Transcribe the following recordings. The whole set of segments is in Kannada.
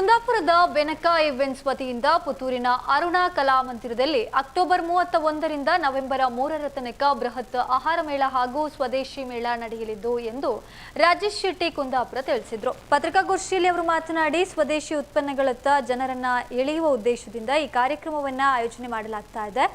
ಕುಂದಾಪುರದ ಬೆನಕ ಇವೆಂಟ್ಸ್ ವತಿಯಿಂದ ಪುತ್ತೂರಿನ ಅರುಣಾ ಕಲಾಮಂದಿರದಲ್ಲಿ ಅಕ್ಟೋಬರ್ ಮೂವತ್ತ ಒಂದರಿಂದ ನವೆಂಬರ್ ಮೂರರ ತನಕ ಬೃಹತ್ ಆಹಾರ ಮೇಳ ಹಾಗೂ ಸ್ವದೇಶಿ ಮೇಳ ನಡೆಯಲಿದ್ದು ಎಂದು ರಾಜೇಶ್ ಶೆಟ್ಟಿ ಕುಂದಾಪುರ ತಿಳಿಸಿದರು. ಪತ್ರಿಕಾಗೋಷ್ಠಿಯಲ್ಲಿ ಅವರು ಮಾತನಾಡಿ, ಸ್ವದೇಶಿ ಉತ್ಪನ್ನಗಳತ್ತ ಜನರನ್ನ ಎಳೆಯುವ ಉದ್ದೇಶದಿಂದ ಈ ಕಾರ್ಯಕ್ರಮವನ್ನ ಆಯೋಜನೆ ಮಾಡಲಾಗ್ತಾ ಇದೆ.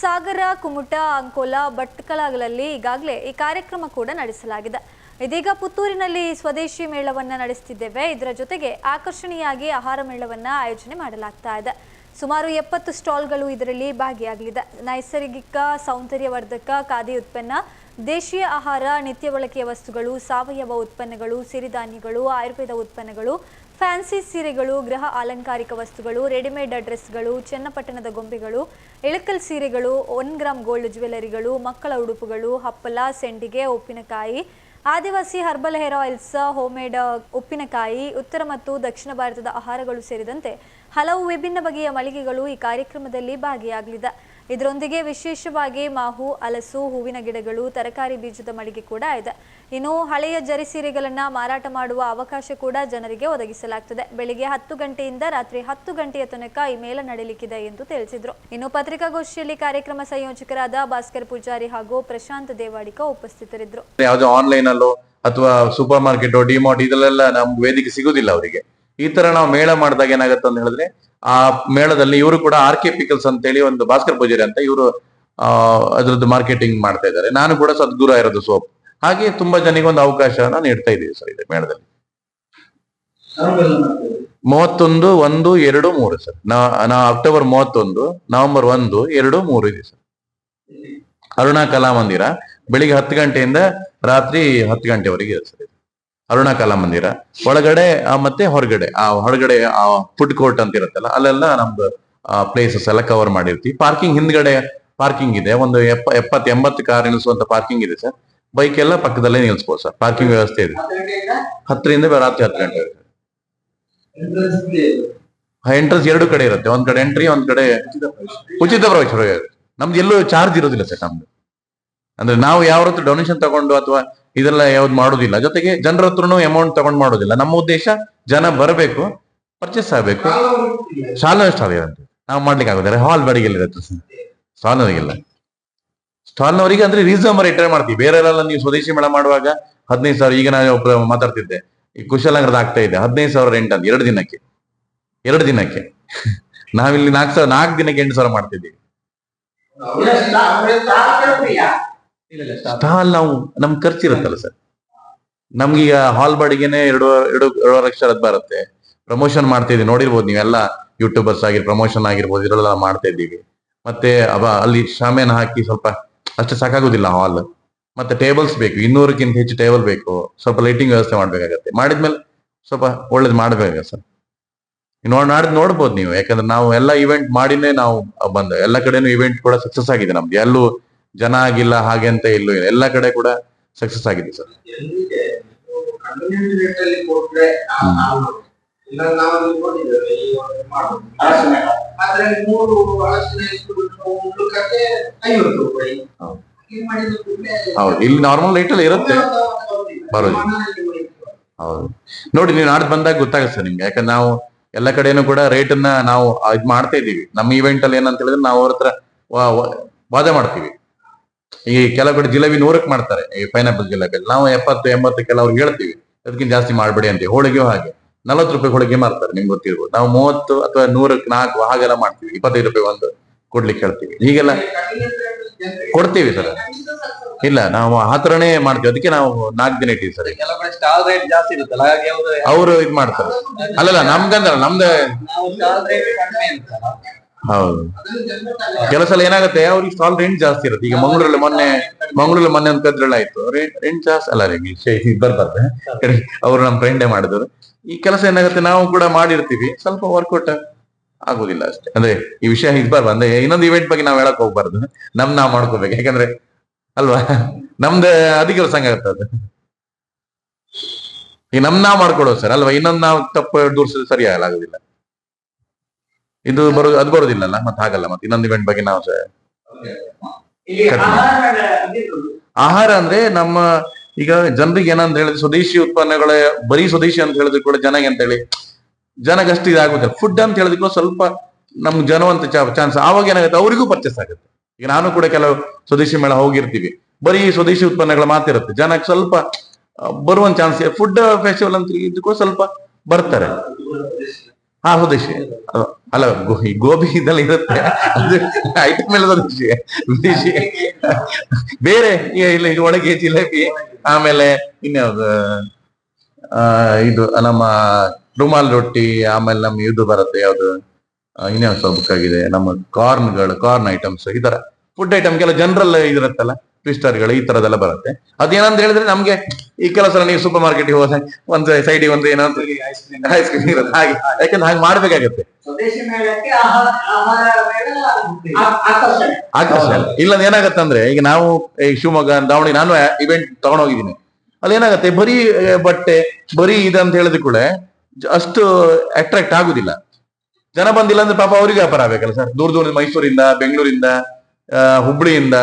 ಸಾಗರ, ಕುಮುಟ, ಅಂಕೋಲ, ಭಟ್ಕಳಗಳಲ್ಲಿ ಈಗಾಗಲೇ ಈ ಕಾರ್ಯಕ್ರಮ ಕೂಡ ನಡೆಸಲಾಗಿದೆ. ಇದೀಗ ಪುತ್ತೂರಿನಲ್ಲಿ ಸ್ವದೇಶಿ ಮೇಳವನ್ನ ನಡೆಸುತ್ತಿದ್ದೇವೆ ಇದರ ಜೊತೆಗೆ ಆಕರ್ಷಣೀಯಾಗಿ ಆಹಾರ ಮೇಳವನ್ನ ಆಯೋಜನೆ ಮಾಡಲಾಗ್ತಾ ಇದೆ. ಸುಮಾರು ಎಪ್ಪತ್ತು ಸ್ಟಾಲ್ಗಳು ಇದರಲ್ಲಿ ಭಾಗಿಯಾಗಲಿದೆ. ನೈಸರ್ಗಿಕ ಸೌಂದರ್ಯವರ್ಧಕ ಖಾದಿ ಉತ್ಪನ್ನ, ದೇಶೀಯ ಆಹಾರ, ನಿತ್ಯ ಬಳಕೆಯ ವಸ್ತುಗಳು, ಸಾವಯವ ಉತ್ಪನ್ನಗಳು, ಸಿರಿಧಾನ್ಯಗಳು, ಆಯುರ್ವೇದ ಉತ್ಪನ್ನಗಳು, ಫ್ಯಾನ್ಸಿ ಸೀರೆಗಳು, ಗೃಹ ಅಲಂಕಾರಿಕ ವಸ್ತುಗಳು, ರೆಡಿಮೇಡ್ ಡ್ರೆಸ್ಗಳು ಚನ್ನಪಟ್ಟಣದ ಗೊಂಬೆಗಳು, ಇಳಕಲ್ ಸೀರೆಗಳು, ಒನ್ ಗ್ರಾಮ್ ಗೋಲ್ಡ್ ಜ್ಯುವೆಲರಿಗಳು, ಮಕ್ಕಳ ಉಡುಪುಗಳು ಹಪ್ಪಲ ಸೆಂಡಿಗೆ, ಉಪ್ಪಿನಕಾಯಿ ಆದಿವಾಸಿ ಹರ್ಬಲ್ ಹೇರ್ ಆಯಿಲ್ಸ್ ಹೋಮೇಡ್ ಉಪ್ಪಿನಕಾಯಿ, ಉತ್ತರ ಮತ್ತು ದಕ್ಷಿಣ ಭಾರತದ ಆಹಾರಗಳು ಸೇರಿದಂತೆ ಹಲವು ವಿಭಿನ್ನ ಬಗೆಯ ಮಳಿಗೆಗಳು ಈ ಕಾರ್ಯಕ್ರಮದಲ್ಲಿ ಭಾಗಿಯಾಗಲಿದೆ. ಇದರೊಂದಿಗೆ ವಿಶೇಷವಾಗಿ ಮಾಹು ಹಲಸು ಹೂವಿನ ಗಿಡಗಳು, ತರಕಾರಿ ಬೀಜದ ಮಳಿಗೆ ಕೂಡ ಇದೆ. ಇನ್ನು ಹಳೆಯ ಜರಿ ಸೀರೆಗಳನ್ನ ಮಾರಾಟ ಮಾಡುವ ಅವಕಾಶ ಕೂಡ ಜನರಿಗೆ ಒದಗಿಸಲಾಗ್ತದೆ. ಬೆಳಿಗ್ಗೆ ಹತ್ತು ಗಂಟೆಯಿಂದ ರಾತ್ರಿ ಹತ್ತು ಗಂಟೆಯ ತನಕ ಈ ಮೇಳ ನಡೆಯಲಿಕ್ಕಿದೆ ಎಂದು ತಿಳಿಸಿದ್ರು. ಇನ್ನು ಪತ್ರಿಕಾಗೋಷ್ಠಿಯಲ್ಲಿ ಕಾರ್ಯಕ್ರಮ ಸಂಯೋಜಕರಾದ ಭಾಸ್ಕರ್ ಪೂಜಾರಿ ಹಾಗೂ ಪ್ರಶಾಂತ್ ದೇವಾಡಿಕ ಉಪಸ್ಥಿತರಿದ್ದರು. ಯಾವುದೇ ಆನ್ಲೈನ್ ಅಲ್ಲೋ ಅಥವಾ ಸೂಪರ್ ಮಾರ್ಕೆಟ್ ಡಿಮಾರ್ಟ್ ಇದರಲ್ಲೆಲ್ಲ ನಮ್ಗೆ ವೇದಿಕೆ ಸಿಗುದಿಲ್ಲ ಅವರಿಗೆ. ಈ ತರ ನಾವು ಮೇಳ ಮಾಡಿದಾಗ ಏನಾಗುತ್ತೆ ಅಂತ ಹೇಳಿದ್ರೆ, ಆ ಮೇಳದಲ್ಲಿ ಇವರು ಕೂಡ ಆರ್ ಕೆ ಪಿಕಲ್ಸ್ ಅಂತ ಹೇಳಿ ಒಂದು ಭಾಸ್ಕರ್ ಪೂಜಾರಿ ಅಂತ ಇವರು ಅದ್ರದ್ದು ಮಾರ್ಕೆಟಿಂಗ್ ಮಾಡ್ತಾ ಇದ್ದಾರೆ. ನಾನು ಕೂಡ ಸದ್ಗುರು ಇರೋದು ಸೋಪ್. ಹಾಗೆ ತುಂಬಾ ಜನರಿಗೆ ಒಂದು ಅವಕಾಶನ ನೀಡ್ತಾ ಇದ್ದೀವಿ ಸರ್ ಇದೆ ಮೇಳದಲ್ಲಿ. ಮೂವತ್ತೊಂದು, ಒಂದು, ಎರಡು, ಮೂರು ಸರ್. ನಾ ಅಕ್ಟೋಬರ್ ಮೂವತ್ತೊಂದು ನವೆಂಬರ್ ಒಂದು, ಎರಡು, ಮೂರು ಇದೆ ಸರ್. ಅರುಣಾ ಕಲಾ ಮಂದಿರ ಬೆಳಿಗ್ಗೆ ಹತ್ತು ಗಂಟೆಯಿಂದ ರಾತ್ರಿ ಹತ್ತು ಗಂಟೆವರೆಗೆ ಇದೆ ಸರ್. ಅರುಣಾ ಮಂದಿರ. ಒಳಗಡೆ ಮತ್ತೆ ಹೊರಗಡೆ, ಆ ಹೊರಗಡೆ, ಆ ಫುಡ್ ಕೋರ್ಟ್ ಅಂತ ಇರುತ್ತಲ್ಲ, ಅಲ್ಲೆಲ್ಲ ನಮ್ದು ಪ್ಲೇಸಸ್ ಎಲ್ಲ ಕವರ್ ಮಾಡಿರ್ತೀವಿ. ಪಾರ್ಕಿಂಗ್ ಹಿಂದ್ಗಡೆ ಪಾರ್ಕಿಂಗ್ ಇದೆ. ಒಂದು ಎಪ್ಪ ಎಪ್ಪತ್ ಎಂಬತ್ತು ಕಾರ್ ನಿಲ್ಲಿಸುವಂತ ಪಾರ್ಕಿಂಗ್ ಇದೆ ಸರ್. ಬೈಕ್ ಎಲ್ಲ ಪಕ್ಕದಲ್ಲೇ ನಿಲ್ಸ್ಬೋದು ಸರ್. ಪಾರ್ಕಿಂಗ್ ವ್ಯವಸ್ಥೆ ಇದೆ. ಹತ್ತರಿಂದ ರಾತ್ರಿ ಹತ್ತು ಗಂಟೆ ಎಂಟ್ರೆನ್ಸ್ ಎರಡು ಕಡೆ ಇರುತ್ತೆ. ಒಂದ್ ಕಡೆ ಎಂಟ್ರಿ ಒಂದ್ ಕಡೆ ಉಚಿತ ಪ್ರವೇಶ. ನಮ್ದು ಎಲ್ಲೂ ಚಾರ್ಜ್ ಇರೋದಿಲ್ಲ ಸರ್ ನಮ್ದು. ಅಂದ್ರೆ ನಾವು ಯಾವ ಡೊನೇಷನ್ ತಗೊಂಡು ಅಥವಾ ಇದೆಲ್ಲ ಯಾವ್ದು ಮಾಡೋದಿಲ್ಲ. ಜೊತೆಗೆ ಜನರ ಹತ್ರನು ಅಮೌಂಟ್ ತಗೊಂಡ್ ಮಾಡೋದಿಲ್ಲ. ನಮ್ಮ ಉದ್ದೇಶ ಜನ ಬರಬೇಕು ಪರ್ಚೇಸ್ ಆಗಬೇಕು. ಶಾಲೆ ಸ್ಟಾಲ್ ಇರುತ್ತೆ ನಾವು ಮಾಡ್ಲಿಕ್ಕೆ ಆಗೋದಿಲ್ಲ. ಹಾಲ್ ಬಾಡಿಗೆ ಸ್ಟಾಲ್ನವರಿಗೆಲ್ಲ ಸ್ಟಾಲ್ನವರಿಗೆ ಅಂದ್ರೆ ರೀಸನಬಲ್ ರಿಟೈರ್ ಮಾಡ್ತೀವಿ. ಬೇರೆಲ್ಲ ನೀವು ಸ್ವದೇಶಿ ಮೇಳ ಮಾಡುವಾಗ ಹದಿನೈದು ಸಾವಿರ, ಈಗ ನಾನು ಒಬ್ಬ ಮಾತಾಡ್ತಿದ್ದೆ. ಈ ಕುಶಲನಗರದ ಆಗ್ತಾ ಇದೆ. ಹದಿನೈದು ಸಾವಿರ ರೆಂಟ್ ಅಂತ. ಎರಡು ದಿನಕ್ಕೆ. ಎರಡು ದಿನಕ್ಕೆ. ನಾವಿಲ್ಲಿ ನಾಲ್ಕು ಸಾವಿರ, ನಾಲ್ಕು ದಿನಕ್ಕೆ ಎಂಟು ಸಾವಿರ ಮಾಡ್ತಿದ್ದೀವಿ. ಸ್ಟಾಲ್ ನಾವು ನಮ್ ಖರ್ಚಿರುತ್ತಲ್ಲ ಸರ್. ನಮ್ಗೀಗ ಹಾಲ್ ಬಾಡಿಗೆನೆ ಎರಡು ಎರಡು ಎರಡೂವರೆ ಲಕ್ಷ ಬರುತ್ತೆ. ಪ್ರಮೋಷನ್ ಮಾಡ್ತಾ ಇದೀವಿ ನೋಡಿರ್ಬೋದು ನೀವೆಲ್ಲ ಯೂಟ್ಯೂಬರ್ಸ್ ಆಗಿರ್, ಪ್ರಮೋಷನ್ ಆಗಿರ್ಬೋದು ಇದೆಲ್ಲ ಮಾಡ್ತಾ ಇದ್ದೀವಿ. ಮತ್ತೆ ಅವ ಅಲ್ಲಿ ಶಾಮಿಯಾನ ಹಾಕಿ ಸ್ವಲ್ಪ, ಅಷ್ಟೇ ಸಾಕಾಗುದಿಲ್ಲ ಹಾಲ್. ಮತ್ತೆ ಟೇಬಲ್ಸ್ ಬೇಕು, ಇನ್ನೂರಕ್ಕಿಂತ ಹೆಚ್ಚು ಟೇಬಲ್ ಬೇಕು. ಸ್ವಲ್ಪ ಲೈಟಿಂಗ್ ವ್ಯವಸ್ಥೆ ಮಾಡ್ಬೇಕಾಗತ್ತೆ. ಮಾಡಿದ್ಮೇಲೆ ಸ್ವಲ್ಪ ಒಳ್ಳೇದು ಮಾಡ್ಬೇಕಾಗತ್ತೆ ಸರ್. ನೋಡ್ ನಾಡಿದ್ ನೋಡ್ಬೋದು ನೀವು. ಯಾಕಂದ್ರೆ ನಾವು ಎಲ್ಲ ಇವೆಂಟ್ ಮಾಡಿನೇ ನಾವು ಬಂದ, ಎಲ್ಲ ಕಡೆನೂ ಇವೆಂಟ್ ಕೂಡ ಸಕ್ಸಸ್ ಆಗಿದೆ ನಮ್ದು. ಎಲ್ಲೂ ಜನ ಆಗಿಲ್ಲ ಹಾಗೆ ಅಂತ ಇಲ್ಲೂ ಇಲ್ಲ. ಎಲ್ಲ ಕಡೆ ಕೂಡ ಸಕ್ಸಸ್ ಆಗಿದೆ ಸರ್. ಹೌದು. ಇಲ್ಲಿ ನಾರ್ಮಲ್ ರೇಟ್ ಅಲ್ಲಿ ಇರುತ್ತೆ. ಬರೋದು. ಹೌದು. ನೋಡಿ ನೀವು ನಾಡ್ದು ಬಂದಾಗ ಗೊತ್ತಾಗುತ್ತೆ ಸರ್ ನಿಮ್ಗೆ. ಯಾಕಂದ್ರೆ ನಾವು ಎಲ್ಲ ಕಡೆನೂ ಕೂಡ ರೇಟ್ ಅನ್ನ ನಾವು ಇದ್ ಮಾಡ್ತಾ ಇದೀವಿ ನಮ್ಮ ಇವೆಂಟ್ ಅಲ್ಲಿ ಏನಂತ ಹೇಳಿದ್ರೆ ನಾವು ಅವ್ರ ಹತ್ರ ವಾದ ಮಾಡ್ತೀವಿ. ಈ ಕೆಲವು ಕಡೆ ಜಿಲೇಬಿ ನೂರಕ್ಕೆ ಮಾಡ್ತಾರೆ. ಈ ಪೈನಾಪಲ್ ಜಿಲೇಬಿ ನಾವು ಎಪ್ಪತ್ತು ಎಂಬತ್ತು ಕೆಲವ್ರು ಹೇಳ್ತೀವಿ. ಅದಕ್ಕಿಂತ ಜಾಸ್ತಿ ಮಾಡಬೇಡಿ ಅಂತ ಹೋಳಿಗೆ ಹಾಗೆ. ನಲವತ್ತು ರೂಪಾಯಿ ಹೋಳಿಗೆ ಮಾರ್ತಾರೆ ನಿಮ್ಗೆ ಗೊತ್ತಿರ್ಬೋದು. ನಾವು ಮೂವತ್ತು ಅಥವಾ ನೂರಕ್ಕೆ ನಾಲ್ಕು ಹಾಗೆಲ್ಲ ಮಾಡ್ತೀವಿ. ಇಪ್ಪತ್ತೈದು ರೂಪಾಯಿ ಒಂದು ಕೊಡ್ಲಿಕ್ಕೆ ಹೇಳ್ತೀವಿ. ಹೀಗೆಲ್ಲ ಕೊಡ್ತೀವಿ ಸರ್. ಇಲ್ಲ ನಾವು ಆ ಥರನೇ ಮಾಡ್ತೀವಿ. ಅದಕ್ಕೆ ನಾವು ನಾಲ್ಕು ದಿನ ಇಟ್ಟಿವಿ ಸರ್ ಕೆಲವು ಸ್ಟಾಲ್ ರೇಟ್ ಜಾಸ್ತಿ ಇರುತ್ತಲ್ಲ ಹಾಗೆ ಅವ್ರು ಅವರು ಇದು ಮಾಡ್ತಾರೆ ಅಲ್ಲಲ್ಲ ನಮ್ಗಂದ್ರ ನಮ್ದು ಹೌದು. ಸಲ ಏನಾಗುತ್ತೆ, ಅವ್ರಿಗೆ ಸ್ಟಾಲ್ ರೆಂಟ್ ಜಾಸ್ತಿ ಇರುತ್ತೆ. ಈಗ ಮಂಗಳೂರಲ್ಲಿ ಮೊನ್ನೆ ಮಂಗಳೂರಲ್ಲಿ ಮೊನ್ನೆ ಒಂದು ಕದ್ರಲ್ಲ ಆಯ್ತು. ರೆಂಟ್ ಜಾಸ್ತಿ, ಅಲ್ಲ ರೀ ಬರ್ತಾರೆ ಅವ್ರು ನಮ್ಮ ಫ್ರೆಂಡೇ ಮಾಡಿದ್ರು ಈ ಕೆಲಸ ಏನಾಗುತ್ತೆ, ನಾವು ಕೂಡ ಮಾಡಿರ್ತೀವಿ. ಸ್ವಲ್ಪ ವರ್ಕೌಟ್ ಆಗುದಿಲ್ಲ ಅಷ್ಟೇ. ಅಂದ್ರೆ ಈ ವಿಷಯ ಇದ್ಬಾರ್ದು ಅಂದ್ರೆ ಇನ್ನೊಂದು ಇವೆಂಟ್ ಬಗ್ಗೆ ನಾವ್ ಹೇಳಕ್ ಹೋಗ್ಬಾರ್ದು. ನಮ್ ನಾವ್ ಮಾಡ್ಕೋಬೇಕು. ಯಾಕಂದ್ರೆ, ಅಲ್ವಾ? ನಮ್ದು ಅದಕ್ಕೆ ಆಗುತ್ತೆ ಅದು. ಈಗ ನಮ್ ನಾವ್ ಮಾಡ್ಕೊಡೋದು ಸರ್, ಅಲ್ವಾ? ಇನ್ನೊಂದು ನಾವು ತಪ್ಪು ದೂರ್ಸಿದ್ರೆ ಸರಿ ಆಗೋದಿಲ್ಲ. ಇದು ಬರೋದು ಅದು ಬರೋದಿಲ್ಲಲ್ಲ? ಮತ್ತೆ ಹಾಗಲ್ಲ, ಮತ್ತೆ ಇನ್ನೊಂದು ಇವೆಂಟ್ ಬಗ್ಗೆ ನಾವು ಸಹ ಆಹಾರ ಅಂದ್ರೆ ನಮ್ಮ, ಈಗ ಜನರಿಗೆ ಏನಂತ ಹೇಳಿದ್ರೆ ಸ್ವದೇಶಿ ಉತ್ಪನ್ನಗಳ, ಬರೀ ಸ್ವದೇಶಿ ಅಂತ ಹೇಳಿದ್ರು ಕೂಡ ಜನಗೆ ಅಂತ ಹೇಳಿ ಜನಗಷ್ಟು ಇದಾಗುತ್ತೆ. ಫುಡ್ ಅಂತ ಹೇಳಿದ್ರು ಸ್ವಲ್ಪ ನಮ್ ಜನವಂತ ಚಾನ್ಸ್ ಆವಾಗ ಏನಾಗುತ್ತೆ? ಅವರಿಗೂ ಪರ್ಚೇಸ್ ಆಗುತ್ತೆ. ಈಗ ನಾನು ಕೂಡ ಕೆಲವು ಸ್ವದೇಶಿ ಮೇಳ ಹೋಗಿರ್ತೀವಿ. ಬರೀ ಸ್ವದೇಶಿ ಉತ್ಪನ್ನಗಳ ಮಾತಿರುತ್ತೆ ಜನಕ್ಕೆ ಸ್ವಲ್ಪ ಬರುವಂತ ಚಾನ್ಸ್ ಫುಡ್ ಫೆಸ್ಟಿವಲ್ ಅಂತ ಇದಕ್ಕೂ ಸ್ವಲ್ಪ ಬರ್ತಾರೆ. ಹಾ, ಸ್ವದೇಶಿ. ಅಲ್ಲ, ಗೋಬಿ ಇದೆಲ್ಲ ಇರುತ್ತೆ. ಐಟಮ್ ಎಲ್ಲ ಬೇರೆ ಇಲ್ಲ ಒಳಗೆ ಜಿಲೇಬಿ, ಆಮೇಲೆ ಇನ್ಯಾವ್ದು, ಆ, ಇದು ನಮ್ಮ ರುಮಾಲ್ ರೊಟ್ಟಿ, ಆಮೇಲೆ ನಮ್ಮ ಇದು ಬರುತ್ತೆ, ಯಾವ್ದು ಸ್ವಲ್ಪ ಆಗಿದೆ ನಮ್ಮ ಕಾರ್ನ್ಗಳು ಕಾರ್ನ್ ಐಟಮ್ಸ್ ಈ ತರ. ಫುಡ್ ಐಟಮ್ ಕೆಲ ಜನರಲ್ ಇದಿರುತ್ತಲ್ಲ. ಟ್ವಿಸ್ಟರ್ಗಳು ಈ ತರದೆಲ್ಲ ಬರುತ್ತೆ. ಅದೇನಂತ ಹೇಳಿದ್ರೆ ನಮ್ಗೆ ಈ ಕೆಲಸ ನೀವು ಸೂಪರ್ ಮಾರ್ಕೆಟ್ ಹೋದ್ರೆ ಒಂದ್ ಸೈಡ್ ಒಂದು ಏನೋ ಐಸ್ ಕ್ರೀಮ್ ಇರೋದು ಹಾಗೆ ಯಾಕಂದ್ರೆ ಹಾಗೆ ಮಾಡ್ಬೇಕಾಗತ್ತೆ. ಆಕರ್ಷಣೆ. ಇಲ್ಲ ಏನಾಗತ್ತಂದ್ರೆ ಈಗ ನಾವು ಈ ಶಿವಮೊಗ್ಗ ದಾವಣಿ ನಾನು ಇವೆಂಟ್ ತಗೊಂಡ್ ಹೋಗಿದ್ದೀನಿ ಅಲ್ಲಿ ಏನಾಗತ್ತೆ ಬರೀ ಬಟ್ಟೆ ಬರೀ ಇದಂತ ಹೇಳಿದ ಕೂಡ ಅಷ್ಟು ಅಟ್ರಾಕ್ಟ್ ಆಗುದಿಲ್ಲ. ಜನ ಬಂದಿಲ್ಲ ಅಂದ್ರೆ ಪಾಪ ಅವ್ರಿಗೆ ವ್ಯಾಪಾರ ಆಗ್ಬೇಕಲ್ಲ ಸರ್. ದೂರ ದೂರದ ಮೈಸೂರಿಂದ ಬೆಂಗಳೂರಿಂದ ಹುಬ್ಳಿಯಿಂದ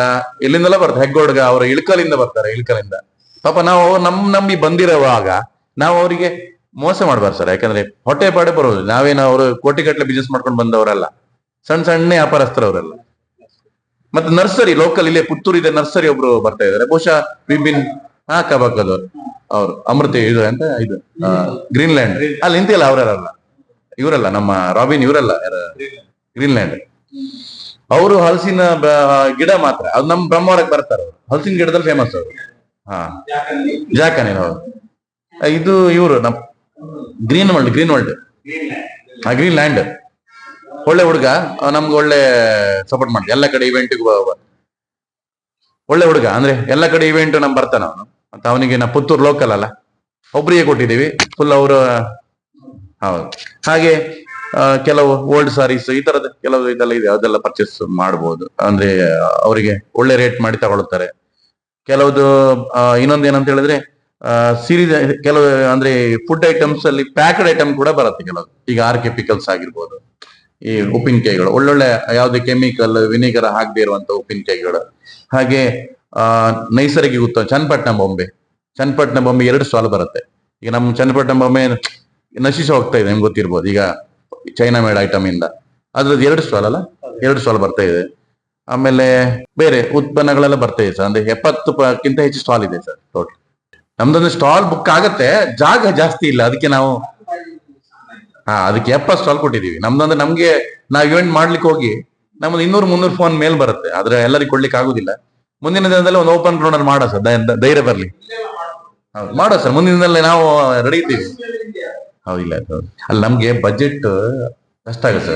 ಎಲ್ಲಿಂದೆಲ್ಲ ಬರ್ತಾರೆ. ಹೆಗ್ಗೋಡ್ಗ ಅವರ ಇಳ್ಕಲಿಂದ ಬರ್ತಾರೆ, ಇಳ್ಕಲಿಂದ. ಪಾಪ ನಾವು ನಮ್ ನಂಬಿ ಬಂದಿರುವಾಗ ನಾವು ಅವರಿಗೆ ಮೋಸ ಮಾಡ್ಬಾರ್ದು ಸರ್. ಯಾಕಂದ್ರೆ ಹೊಟ್ಟೆ ಪಾಡೆ ಬರೋದು ನಾವೇನು ಅವರು ಕೋಟಿ ಗಟ್ಟಲೆ ಬಿಸ್ನೆಸ್ ಮಾಡ್ಕೊಂಡು ಬಂದವರಲ್ಲ. ಸಣ್ಣ ಸಣ್ಣ ವ್ಯಾಪಾರಸ್ಥರು ಅವರೆಲ್ಲ ಮತ್ತೆ ನರ್ಸರಿ ಲೋಕಲ್ ಇಲ್ಲೇ ಪುತ್ತೂರು ಇದೆ ನರ್ಸರಿ ಒಬ್ರು ಬರ್ತಾ ಇದಾರೆ ಬಹುಶಃ ಬಿಬಿನ್ ಹಾ ಕಬಾಕದವ್ರು ಅವ್ರು. ಅಮೃತ ಇದು ಅಂತ ಇದು ಗ್ರೀನ್ಲ್ಯಾಂಡ್ ಅಲ್ಲಿ ನಿಂತಿಲ್ಲ ಅವರಲ್ಲ ಇವರಲ್ಲ ನಮ್ಮ ರಾಬಿನ್ ಇವರಲ್ಲ ಗ್ರೀನ್ಲ್ಯಾಂಡ್ ಅವರು ಹಲಸಿನ ಗಿಡ ಮಾತ್ರ. ಅದು ನಮ್ ಬ್ರಹ್ಮವರಕ್ಕೆ ಬರ್ತಾರೆ ಅವರು. ಹಲಸಿನ ಗಿಡದಲ್ಲಿ ಫೇಮಸ್ ಅವರು. ಹಾ. ಜಾಕನಿ ಹೌದು. ಇದು ಇವರು ನಮ್ ಗ್ರೀನ್ ವರ್ಲ್ಡ್ ಗ್ರೀನ್ ವರ್ಲ್ಡ್. ಆ, ಗ್ರೀನ್ ಲ್ಯಾಂಡ್. ಒಳ್ಳೆ ಹುಡುಗ. ನಮ್ಗೆ ಒಳ್ಳೆ ಸಪೋರ್ಟ್ ಮಾಡ್ತಾರೆ ಎಲ್ಲ ಕಡೆ ಇವೆಂಟ್ಗೆ ಒಳ್ಳೆ ಹುಡುಗ. ಅಂದ್ರೆ ಎಲ್ಲ ಕಡೆ ಇವೆಂಟ್ ನಮ್ ಬರ್ತಾನ ಅವನು. ಅಂತ ಅವನಿಗೆ ನಾ ಪುತ್ತೂರು ಲೋಕಲ್ ಅಲ್ಲ. ಒಬ್ರಿಗೆ ಕೊಟ್ಟಿದ್ದೀವಿ. ಫುಲ್ ಅವರು ಹೌದು. ಹಾಗೆ ಕೆಲವು ಓಲ್ಡ್ ಸಾರೀಸ್ ಈ ತರದ ಕೆಲವು ಇದೆಲ್ಲ ಇದೆ, ಅದೆಲ್ಲ ಪರ್ಚೇಸ್ ಮಾಡಬಹುದು ಅಂದ್ರೆ, ಅವರಿಗೆ ಒಳ್ಳೆ ರೇಟ್ ಮಾಡಿ ತಗೊಳ್ತಾರೆ. ಕೆಲವುದು ಇನ್ನೊಂದ್ ಏನಂತ ಹೇಳಿದ್ರೆ ಸೀರೀಸ್ ಕೆಲವು, ಅಂದ್ರೆ ಫುಡ್ ಐಟಮ್ಸ್ ಅಲ್ಲಿ ಪ್ಯಾಕ್ಡ್ ಐಟಮ್ ಕೂಡ ಬರುತ್ತೆ ಕೆಲವು ಈಗ ಆರ್ ಕೆ ಪಿಕಲ್ಸ್ ಆಗಿರ್ಬೋದು, ಈ ಉಪ್ಪಿನಕಾಯಿಗಳು, ಒಳ್ಳೊಳ್ಳೆ ಯಾವುದೇ ಕೆಮಿಕಲ್ ವಿನೆಗರ್ ಹಾಕದೇ ಇರುವಂತ ಉಪ್ಪಿನಕಾಯಿಗಳು. ಹಾಗೆ, ಆ, ನೈಸರ್ಗಿಕ ಉತ್ತಮ, ಚನ್ನಪಟ್ಟಣ ಬೊಂಬೆ. ಚನ್ನಪಟ್ಟಣ ಬೊಂಬೆ ಎರಡು ಸ್ಟಾಲ್ ಬರುತ್ತೆ. ಈಗ ನಮ್ಮ ಚನ್ನಪಟ್ಟಣ ಬೊಂಬೆ ನಶಿಸಿ ಹೋಗ್ತಾ ಇದೆ, ನಿಮ್ಗೆ ಗೊತ್ತಿರ್ಬೋದು. ಈಗ ಚೈನಾ ಮೇಡ್ ಐಟಮ್ ಇಂದ. ಅದ್ರದ್ದು ಎರಡು ಸ್ಟಾಲ್ ಅಲ್ಲ? ಎರಡು ಸ್ಟಾಲ್ ಬರ್ತಾ ಇದೆ. ಆಮೇಲೆ ಬೇರೆ ಉತ್ಪನ್ನಗಳೆಲ್ಲ ಬರ್ತಾ ಇದೆ ಸರ್. ಅಂದ್ರೆ ಎಪ್ಪತ್ತು ಕಿಂತ ಹೆಚ್ಚು ಸ್ಟಾಲ್ ಇದೆ ಸರ್ ಟೋಟಲ್ ನಮ್ದೊಂದು ಸ್ಟಾಲ್ ಬುಕ್ ಆಗತ್ತೆ, ಜಾಗ ಜಾಸ್ತಿ ಇಲ್ಲ. ಅದಕ್ಕೆ ನಾವು ಹಾ, ಅದಕ್ಕೆ ಎಪ್ಪತ್ತು ಸ್ಟಾಲ್ ಕೊಟ್ಟಿದೀವಿ ನಮ್ದಂದ್ರೆ ನಮ್ಗೆ ನಾವ್ ಇವೆಂಟ್ ಮಾಡ್ಲಿಕ್ಕೆ ಹೋಗಿ ನಮ್ದು ಇನ್ನೂರು ಮುನ್ನೂರು ಫೋನ್ ಮೇಲ್ ಬರುತ್ತೆ. ಆದ್ರೆ ಎಲ್ಲರಿಗೂ ಕೊಡ್ಲಿಕ್ಕೆ ಆಗುದಿಲ್ಲ. ಮುಂದಿನ ದಿನದಲ್ಲಿ ಒಂದು ಓಪನ್ ಗ್ರೌಂಡ್ ಮಾಡೋ ಸರ್. ಧೈರ್ಯ ಬರ್ಲಿ. ಹೌದು, ಮಾಡೋ ಸರ್. ಮುಂದಿನ ದಿನದಲ್ಲಿ ನಾವು ರೆಡಿ ಇದ್ದೀವಿ. ಹೌದಿಲ್ಲ ಹೌದು ಅಲ್ಲಿ ನಮ್ಗೆ ಬಜೆಟ್ ಕಷ್ಟ ಆಗುತ್ತೆ.